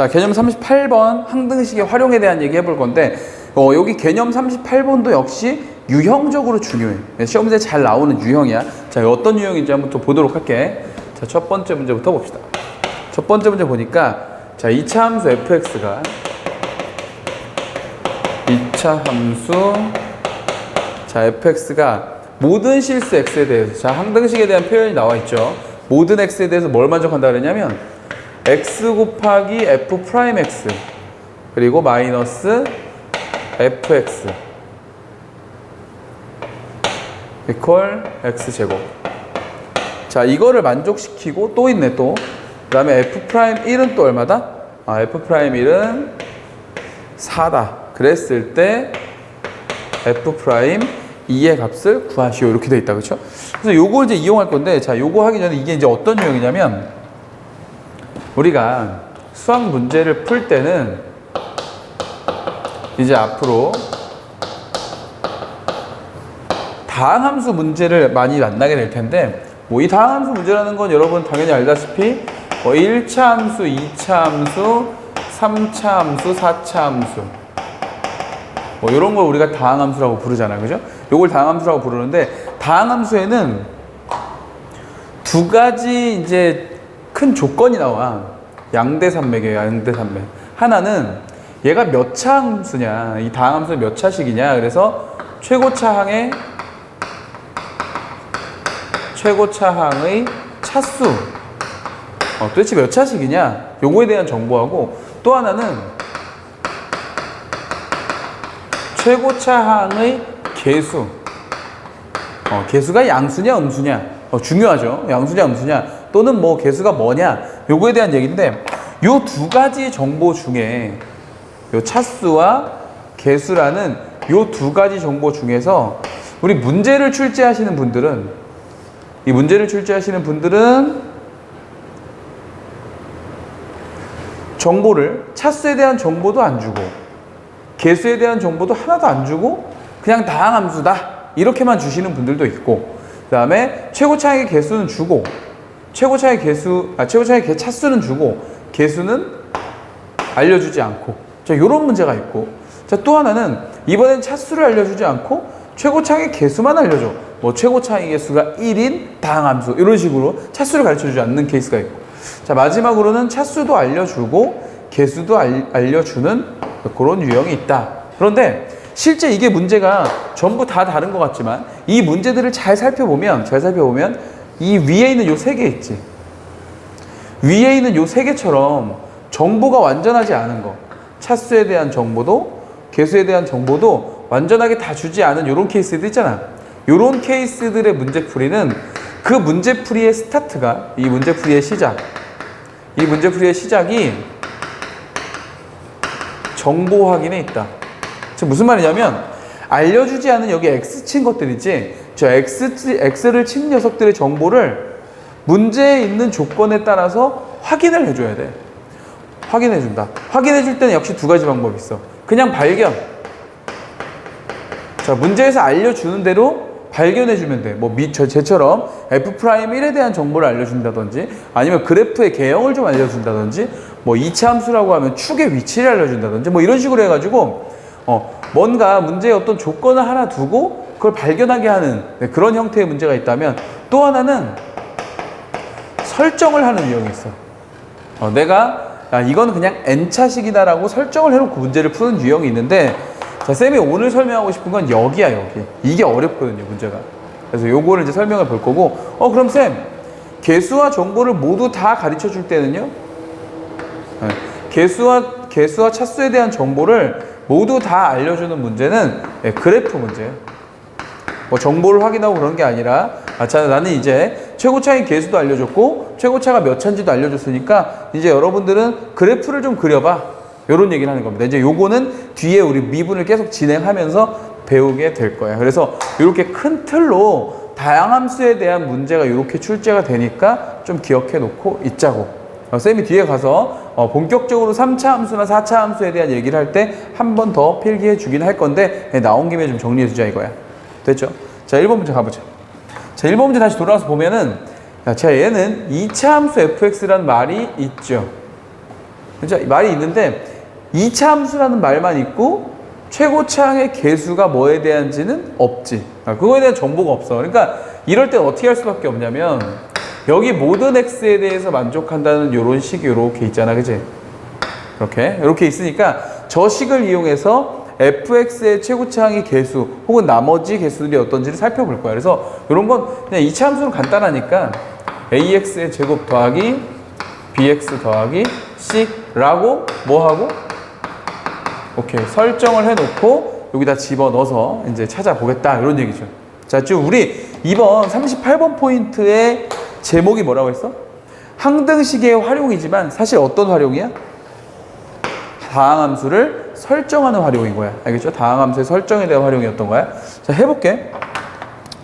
자, 개념 38번 항등식의 활용에 대한 얘기 해볼 건데, 어, 여기 개념 38번도 역시 유형적으로 중요해. 네, 시험 문제 잘 나오는 유형이야. 자, 어떤 유형인지 한번 또 보도록 할게. 자, 첫 번째 문제부터 봅시다. 첫 번째 문제 보니까, 자, 2차 함수 fx가 2차 함수, 자, fx가 모든 실수 x에 대해서, 자, 항등식에 대한 표현이 나와 있죠. 모든 x에 대해서 뭘 만족한다 그랬냐면, x 곱하기 f 프라임 x 그리고 마이너스 fx 이퀄 x 제곱. 자 이거를 만족시키고 또 있네 또. 그 다음에 f 프라임 1은 또 얼마다? 아 f 프라임 1은 4다. 그랬을 때 f 프라임 2의 값을 구하시오. 이렇게 돼 있다. 그렇죠? 그래서 요거 이제 이용할 건데 자 요거 하기 전에 이게 이제 어떤 유형이냐면 우리가 수학 문제를 풀 때는 이제 앞으로 다항함수 문제를 많이 만나게 될 텐데 뭐 이 다항함수 문제라는 건 여러분 당연히 알다시피 뭐 1차 함수, 2차 함수, 3차 함수, 4차 함수 뭐 이런 걸 우리가 다항함수라고 부르잖아요. 그죠? 요걸 다항함수라고 부르는데 다항함수에는 두 가지 이제 큰 조건이 나와. 양대 산맥이에요. 양대 산맥. 하나는 얘가 몇 차 함수냐. 이 다항 함수 몇 차식이냐. 그래서 최고차 항의 최고차 항의 차수. 어, 도대체 몇 차식이냐. 요거에 대한 정보하고 또 하나는 최고차 항의 개수. 어, 개수가 양수냐 음수냐. 어, 중요하죠. 양수냐 음수냐. 또는 뭐 개수가 뭐냐. 요거에 대한 얘기인데 요 두 가지 정보 중에 요 차수와 개수라는 요 두 가지 정보 중에서 우리 문제를 출제하시는 분들은 이 문제를 출제하시는 분들은 정보를 차수에 대한 정보도 안 주고 개수에 대한 정보도 하나도 안 주고 그냥 다항함수다 이렇게만 주시는 분들도 있고 그 다음에 최고차의 개수는 주고 최고차의 개수 아 최고차의 개 차수는 주고 개수는 알려주지 않고. 자 요런 문제가 있고. 자또 하나는 이번엔 차수를 알려주지 않고 최고차의 개수만 알려줘. 뭐 최고차의 개수가 1인 다항함수. 이런 식으로 차수를 가르쳐주지 않는 케이스가 있고. 자 마지막으로는 차수도 알려주고 개수도 알, 알려주는 그런 유형이 있다. 그런데 실제 이게 문제가 전부 다 다른 것 같지만 이 문제들을 잘 살펴보면 잘 살펴보면 이 위에 있는 요 세 개 있지. 위에 있는 요 세 개처럼 정보가 완전하지 않은 거. 차수에 대한 정보도 개수에 대한 정보도 완전하게 다 주지 않은 요런 케이스들 있잖아. 요런 케이스들의 문제풀이는 그 문제풀이의 스타트가 이 문제풀이의 시작. 이 문제풀이의 시작이 정보 확인에 있다. 즉 무슨 말이냐면 알려주지 않은 여기 X 친 것들이지 저 X, X를 친 녀석들의 정보를 문제에 있는 조건에 따라서 확인을 해줘야 돼. 확인해준다. 확인해줄 때는 역시 두 가지 방법이 있어. 그냥 발견. 자, 문제에서 알려주는 대로 발견해주면 돼. 뭐, 미, 저, 쟤처럼 F'1에 대한 정보를 알려준다든지, 아니면 그래프의 개형을 좀 알려준다든지, 뭐, 2차 함수라고 하면 축의 위치를 알려준다든지, 뭐, 이런 식으로 해가지고, 어, 뭔가 문제의 어떤 조건을 하나 두고 그걸 발견하게 하는 네, 그런 형태의 문제가 있다면 또 하나는 설정을 하는 유형이 있어. 어, 내가 야, 이건 그냥 n차식이다라고 설정을 해놓고 문제를 푸는 유형이 있는데 자, 쌤이 오늘 설명하고 싶은 건 여기야, 여기. 이게 어렵거든요, 문제가. 그래서 요거를 이제 설명을 볼 거고, 어, 그럼 쌤, 개수와 정보를 모두 다 가르쳐 줄 때는요? 네, 개수와, 개수와 차수에 대한 정보를 모두 다 알려주는 문제는 예, 그래프 문제예요. 뭐 정보를 확인하고 그런 게 아니라 아, 자, 나는 이제 최고차의 개수도 알려줬고 최고차가 몇 차인지도 알려줬으니까 이제 여러분들은 그래프를 좀 그려봐. 이런 얘기를 하는 겁니다. 이제 요거는 뒤에 우리 미분을 계속 진행하면서 배우게 될 거예요. 그래서 이렇게 큰 틀로 다양함수에 대한 문제가 이렇게 출제가 되니까 좀 기억해 놓고 있자고. 어, 쌤이 뒤에 가서 어, 본격적으로 3차 함수나 4차 함수에 대한 얘기를 할 때 한 번 더 필기해 주긴 할 건데 예, 나온 김에 좀 정리해 주자 이거야. 됐죠? 자, 1번 문제 가보자. 자, 1번 문제 다시 돌아와서 보면은 자, 얘는 2차 함수 fx란 말이 있죠. 진짜 말이 있는데 2차 함수라는 말만 있고 최고차항의 개수가 뭐에 대한지는 없지. 아, 그거에 대한 정보가 없어. 그러니까 이럴 때 어떻게 할 수밖에 없냐면 여기 모든 x에 대해서 만족한다는 요런 식 요렇게 있잖아. 그지? 이렇게 이렇게 있으니까 저 식을 이용해서 fx의 최고차항의 개수 혹은 나머지 개수들이 어떤지를 살펴볼 거야. 그래서 이런 건 그냥 2차 함수는 간단하니까 ax의 제곱 더하기 bx 더하기 c라고 뭐 하고 오케이 설정을 해놓고 여기다 집어 넣어서 이제 찾아보겠다 이런 얘기죠. 자 지금 우리 이번 38번 포인트의 제목이 뭐라고 했어? 항등식의 활용이지만 사실 어떤 활용이야? 다항함수를 설정하는 활용인 거야. 알겠죠? 다항함수의 설정에 대한 활용이었던 거야. 자 해볼게.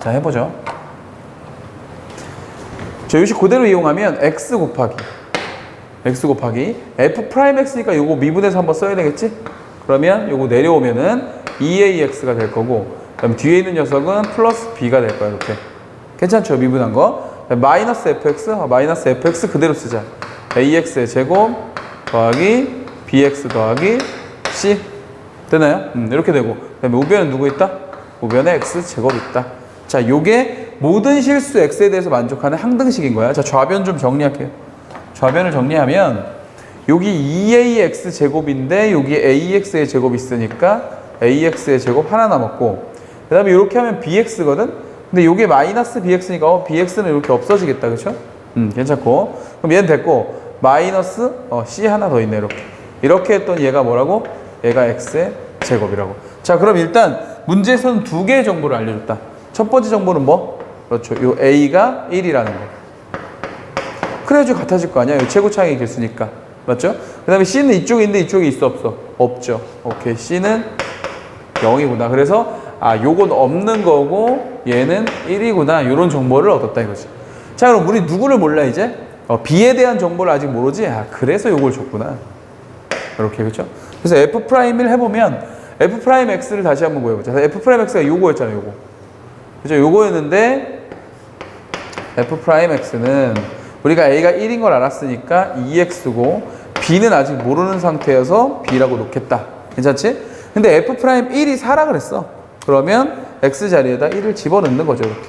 자 해보죠. 자, 요식 그대로 이용하면 x 곱하기 x 곱하기 f 프라임 x니까 요거 미분해서 한번 써야 되겠지? 그러면 요거 내려오면은 2ax가 될 거고 그다음 뒤에 있는 녀석은 플러스 b가 될 거야 이렇게 괜찮죠 미분한 거 마이너스 fx 어, 마이너스 fx 그대로 쓰자 ax의 제곱 더하기 bx 더하기 c 되나요? 음, 이렇게 되고. 그다음에 우변은 누구 있다? 우변에 x 제곱 있다. 자 요게 모든 실수 x에 대해서 만족하는 항등식인 거야. 자 좌변 좀 정리할게요. 좌변을 정리하면 여기 2ax 제곱인데 여기 ax의 제곱이 있으니까 ax의 제곱 하나 남았고 그 다음에 이렇게 하면 bx거든? 근데 이게 마이너스 bx니까 어, bx는 이렇게 없어지겠다. 그쵸? 음 괜찮고. 그럼 얘는 됐고 마이너스 어, c 하나 더 있네 이렇게. 이렇게 했던 얘가 뭐라고? 얘가 x의 제곱이라고 자 그럼 일단 문제에서는 두 개의 정보를 알려줬다 첫 번째 정보는 뭐? 그렇죠 요 a가 1이라는 거 그래야지 같아질 거 아니야. 이 최고 차항의 개수니까. 맞죠? 그 다음에 C는 이쪽에 있는데 이쪽에 있어 없어? 없죠. 오케이. C는 0이구나. 그래서 아 요건 없는 거고 얘는 1이구나. 이런 정보를 얻었다 이거지. 자 그럼 우리 누구를 몰라 이제? 어, B에 대한 정보를 아직 모르지? 아 그래서 요걸 줬구나. 이렇게 그렇죠? 그래서 F 프라임을 해보면 F 프라임 X를 다시 한번 구해보자. F 프라임 X가 요거였잖아요. 요거. 그죠? 요거였는데 F 프라임 X는 우리가 A가 1인 걸 알았으니까 2X고 B는 아직 모르는 상태여서 B라고 놓겠다. 괜찮지? 근데 F 프라임 1이 4라 그랬어. 그러면 X 자리에다 1을 집어넣는 거죠. 이렇게.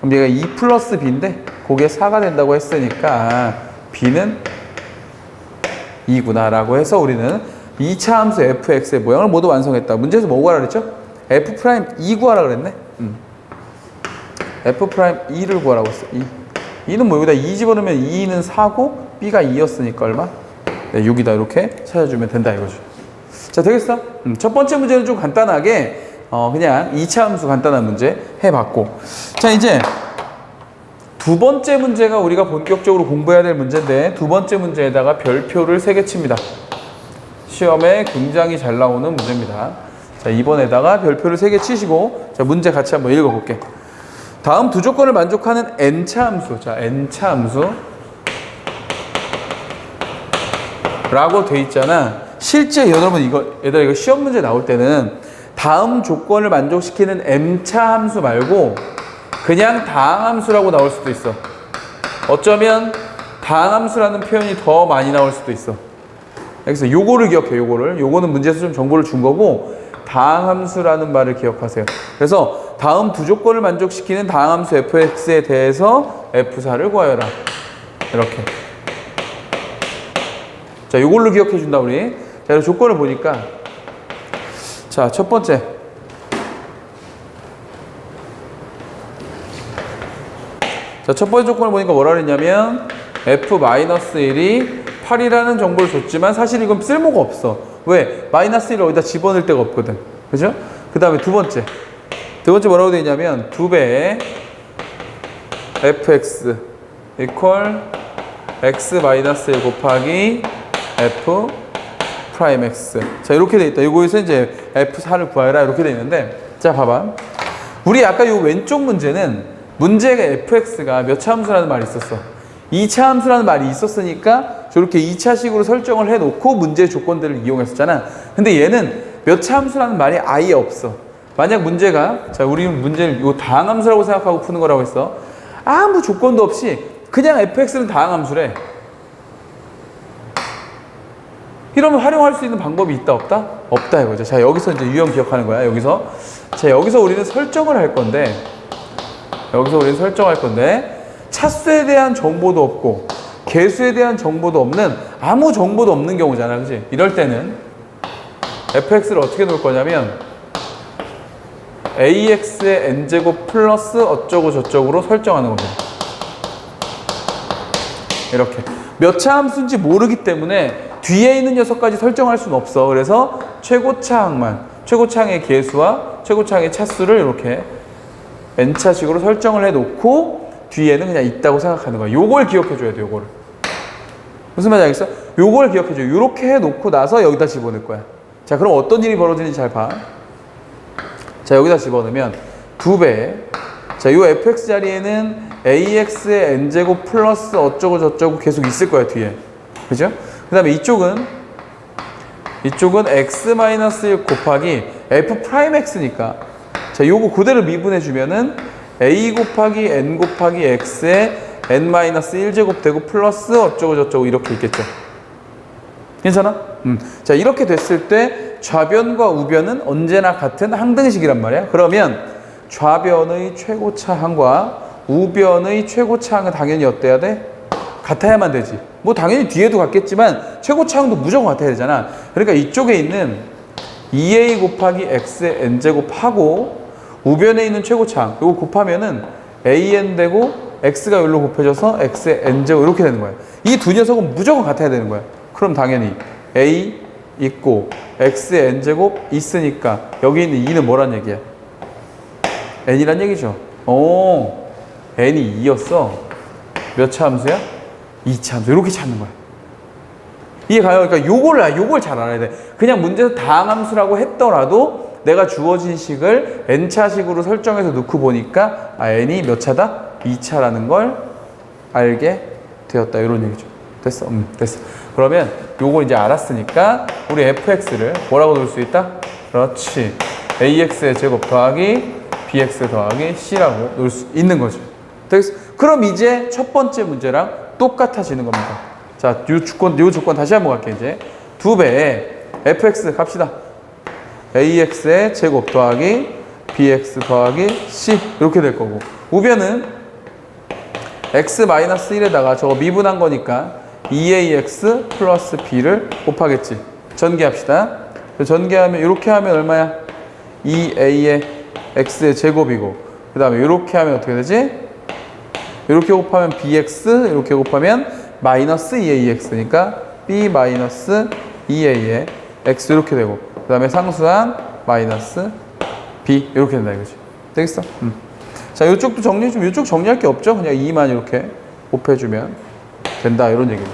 그럼 얘가 2 플러스 B인데 그게 4가 된다고 했으니까 B는 2구나 라고 해서 우리는 2차 함수 fx의 모양을 모두 완성했다. 문제에서 뭐 구하라 그랬죠? f 프라임 2 구하라 그랬네. 음. f 프라임 2를 구하라고 했어. 2. 2는 뭐 여기다 2 집어넣으면 2는 4고 b가 2였으니까 얼마? 네, 6이다 이렇게 찾아주면 된다 이거죠. 자 되겠어? 음, 첫 번째 문제는 좀 간단하게 어, 그냥 2차 함수 간단한 문제 해봤고 자 이제 두 번째 문제가 우리가 본격적으로 공부해야 될 문제인데 두 번째 문제에다가 별표를 3개 칩니다. 시험에 굉장히 잘 나오는 문제입니다. 자 이번에다가 별표를 3개 치시고 자 문제 같이 한번 읽어 볼게. 다음 두 조건을 만족하는 n차 함수. 자, n차 함수. 라고 돼 있잖아. 실제 여러분 이거 얘들아 이거 시험 문제 나올 때는 다음 조건을 만족시키는 m차 함수 말고 그냥 다항함수라고 나올 수도 있어. 어쩌면 다항함수라는 표현이 더 많이 나올 수도 있어. 그래서 요거를 기억해. 요거를. 요거는 문제에서 좀 정보를 준 거고 다항함수라는 말을 기억하세요. 그래서 다음 두 조건을 만족시키는 다항함수 fx에 대해서 f4를 구하여라. 이렇게. 자, 이걸로 기억해 준다 우리. 자, 그리고 조건을 보니까 자, 첫 번째. 자, 첫 번째 조건을 보니까 뭐라 그랬냐면 f-1이 8이라는 정보를 줬지만 사실 이건 쓸모가 없어. 왜? 마이너스 1을 어디다 집어넣을 데가 없거든. 그죠? 그 다음에 두 번째. 두 번째 뭐라고 되어 있냐면 두 배의 fx equal x 마이너스 1 곱하기 f 프라임 x. 자, 이렇게 돼 있다. 이거에서 이제 f4를 구하라 이렇게 돼 있는데 자, 봐봐. 우리 아까 요 왼쪽 문제는 문제가 fx가 몇 차 함수라는 말이 있었어. 2차 함수라는 말이 있었으니까 저렇게 2차식으로 설정을 해놓고 문제 조건들을 이용했었잖아. 근데 얘는 몇 차 함수라는 말이 아예 없어. 만약 문제가 자 우리 문제를 요 다항함수라고 생각하고 푸는 거라고 했어. 아무 조건도 없이 그냥 fx는 다항함수래. 이러면 활용할 수 있는 방법이 있다 없다? 없다 이거죠. 자 여기서 이제 유형 기억하는 거야. 여기서 자 여기서 우리는 설정을 할 건데 여기서 우리는 설정할 건데 차수에 대한 정보도 없고 개수에 대한 정보도 없는 아무 정보도 없는 경우잖아, 그지? 이럴 때는 fx를 어떻게 놓을 거냐면 ax의 n제곱 플러스 어쩌고 저쩌고로 설정하는 겁니다. 이렇게 몇 차 함수인지 모르기 때문에 뒤에 있는 녀석까지 설정할 수는 없어. 그래서 최고차항만 최고차항의 개수와 최고차항의 차수를 이렇게 n차식으로 설정을 해놓고 뒤에는 그냥 있다고 생각하는 거야. 요걸 기억해줘야 돼. 요거를 무슨 말인지 알겠어? 요걸 기억해줘. 요렇게 해놓고 나서 여기다 집어넣을 거야. 자, 그럼 어떤 일이 벌어지는지 잘 봐. 자, 여기다 집어넣으면 두 배. 자, 요 fx 자리에는 ax의 n제곱 플러스 어쩌고 저쩌고 계속 있을 거야, 뒤에. 그죠? 그 다음에 이쪽은, 이쪽은 x-1 곱하기 f 프라임 x니까. 자, 요거 그대로 미분해주면은 a 곱하기 n 곱하기 x의 n-1제곱 되고 플러스 어쩌고 저쩌고 이렇게 있겠죠. 괜찮아? 음. 자, 이렇게 됐을 때 좌변과 우변은 언제나 같은 항등식이란 말이야. 그러면 좌변의 최고차항과 우변의 최고차항은 당연히 어때야 돼? 같아야만 되지. 뭐 당연히 뒤에도 같겠지만 최고차항도 무조건 같아야 되잖아. 그러니까 이쪽에 있는 2a 곱하기 x의 n제곱하고 우변에 있는 최고차항 이거 곱하면은 an 되고 x가 여기로 곱해져서 x의 n제곱 이렇게 되는 거야. 이두 녀석은 무조건 같아야 되는 거야. 그럼 당연히 a 있고 x의 n제곱 있으니까 여기 있는 2는 뭐란 얘기야? n이란 얘기죠. 오, n이 2였어. 몇 차 함수야? 2차 함수. 이렇게 찾는 거야. 이해 가요? 그러니까 요걸, 알- 요걸 잘 알아야 돼. 그냥 문제에서 다항함수라고 했더라도 내가 주어진 식을 n차식으로 설정해서 넣고 보니까 아, n이 몇 차다? 2차라는 걸 알게 되었다. 이런 얘기죠. 됐어? 음, 됐어. 그러면 요걸 이제 알았으니까 우리 fx를 뭐라고 넣을 수 있다? 그렇지. ax의 제곱 더하기 bx 더하기 c라고 넣을 수 있는 거죠. 됐어? 그럼 이제 첫 번째 문제랑 똑같아지는 겁니다. 자, 요 조건, 요 조건 다시 한번 갈게요, 이제. 두 배에 fx 갑시다. ax의 제곱 더하기 bx 더하기 c 이렇게 될 거고 우변은 x-1에다가 저거 미분한 거니까 2ax 플러스 b를 곱하겠지 전개합시다 전개하면 이렇게 하면 얼마야? 2a의 x의 제곱이고 그 다음에 이렇게 하면 어떻게 되지? 이렇게 곱하면 bx 이렇게 곱하면 마이너스 2ax니까 b 마이너스 2a의 x 이렇게 되고 그 다음에 상수한 마이너스 b 이렇게 된다 이거지 되겠어? 음. 자 이쪽도 정리 좀 이쪽 정리할 게 없죠? 그냥 2만 이렇게 곱해주면 된다 이런 얘기입니다.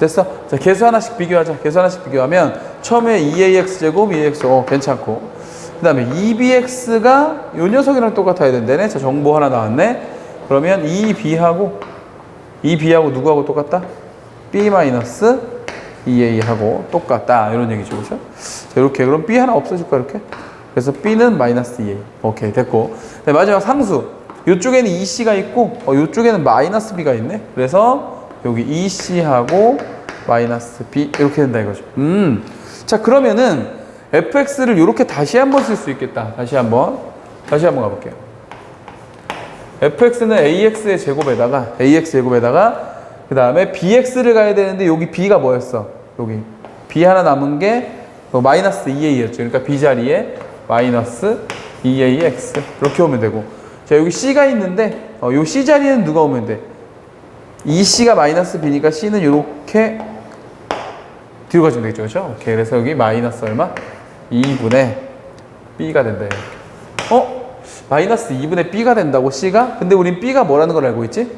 됐어? 자 개수 하나씩 비교하자. 개수 하나씩 비교하면 처음에 2ax 제곱 2ax 어 괜찮고. 그 다음에 2bx가 요 녀석이랑 똑같아야 된다네. 자 정보 하나 나왔네. 그러면 2b하고 2b하고 누구하고 똑같다? b 마이너스 2a하고 똑같다. 이런 얘기죠. 그렇죠? 자 이렇게. 그럼 b 하나 없어질까 이렇게? 그래서 b는 마이너스 2a 오케이 됐고. 네, 마지막 상수. 이쪽에는 2c가 있고 어, 이쪽에는 마이너스 b가 있네. 그래서 여기 2c하고 마이너스 b 이렇게 된다 이거죠. 음 자 그러면은 fx를 이렇게 다시 한번 쓸 수 있겠다. 다시 한번. 다시 한번 가볼게요. Fx는 ax의 제곱에다가 ax 제곱에다가 그 다음에 bx를 가야 되는데 여기 b가 뭐였어? 여기. B 하나 남은 게 어, 마이너스 2a였죠. 그러니까 b 자리에 마이너스 2ax 이렇게 오면 되고 자 여기 c가 있는데 어, 요 c 자리에는 누가 오면 돼? 2c가 마이너스 b니까 c는 이렇게 뒤로 가시면 되겠죠, 그렇죠? 오케이 그래서 여기 마이너스 얼마? 2분의 b가 된다. 어? 마이너스 2분의 b가 된다고 c가? 근데 우린 b가 뭐라는 걸 알고 있지?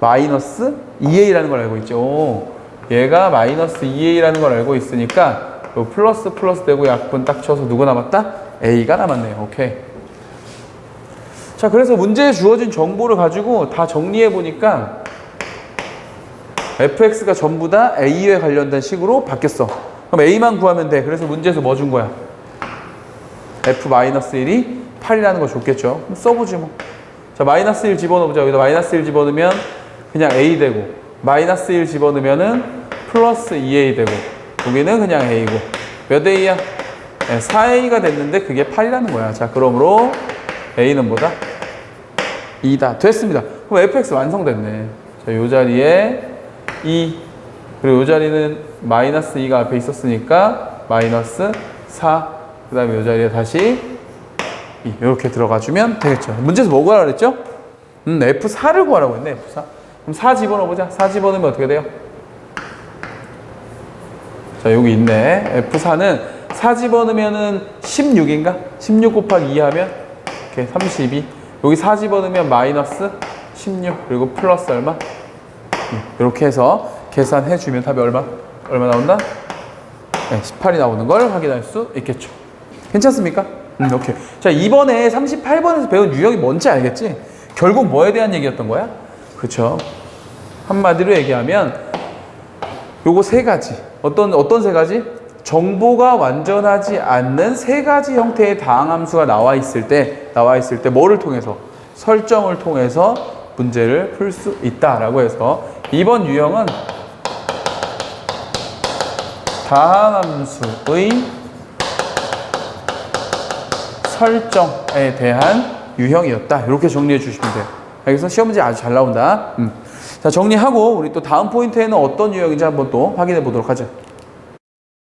마이너스 2a라는 걸 알고 있죠. 오, 얘가 마이너스 2a라는 걸 알고 있으니까 요 플러스 플러스 되고 약분 딱 쳐서 누구 남았다? A가 남았네요. 오케이. 자, 그래서 문제에 주어진 정보를 가지고 다 정리해 보니까 fx가 전부 다 a에 관련된 식으로 바뀌었어. 그럼 a만 구하면 돼. 그래서 문제에서 뭐 준 거야? f-1이 8이라는 거 줬겠죠. 그럼 써보지 뭐. 자, 마이너스 1 집어넣자. 여기다 마이너스 1 집어넣으면 그냥 a 되고, 마이너스 1 집어넣으면은 플러스 2a 되고 여기는 그냥 a고 몇 a야? 네, 4a가 됐는데 그게 8이라는 거야. 자, 그러므로 a는 뭐다? 2다. 됐습니다. 그럼 fx 완성됐네. 자, 요 자리에 2 그리고 요 자리는 마이너스 2가 앞에 있었으니까 마이너스 4. 그 다음에 요 자리에 다시 2. 이렇게 들어가 주면 되겠죠. 문제에서 뭐 구하라 그랬죠? 음, F4를 구하라고 했네, F4. 그럼 4 집어넣어보자. 4 집어넣으면 어떻게 돼요? 자, 여기 있네. F4는 4 집어넣으면은 16인가? 16 곱하기 2 하면 이렇게 32. 여기 4 집어넣으면 마이너스 16. 그리고 플러스 얼마? 이렇게 해서 계산해 주면 답이 얼마? 얼마 나온다? 네, 18이 나오는 걸 확인할 수 있겠죠. 괜찮습니까? 음, 오케이. 자, 이번에 38번에서 배운 유형이 뭔지 알겠지? 결국 뭐에 대한 얘기였던 거야? 그렇죠. 한마디로 얘기하면 요거 세 가지. 어떤 어떤 세 가지? 정보가 완전하지 않는 세 가지 형태의 다항함수가 나와 있을 때 나와 있을 때 뭐를 통해서 설정을 통해서 문제를 풀 수 있다라고 해서 이번 유형은 다항함수의 설정에 대한 유형이었다. 이렇게 정리해 주시면 돼요. 여기서 시험 문제 아주 잘 나온다. 음. 자, 정리하고 우리 또 다음 포인트에는 어떤 유형인지 한번 또 확인해 보도록 하죠.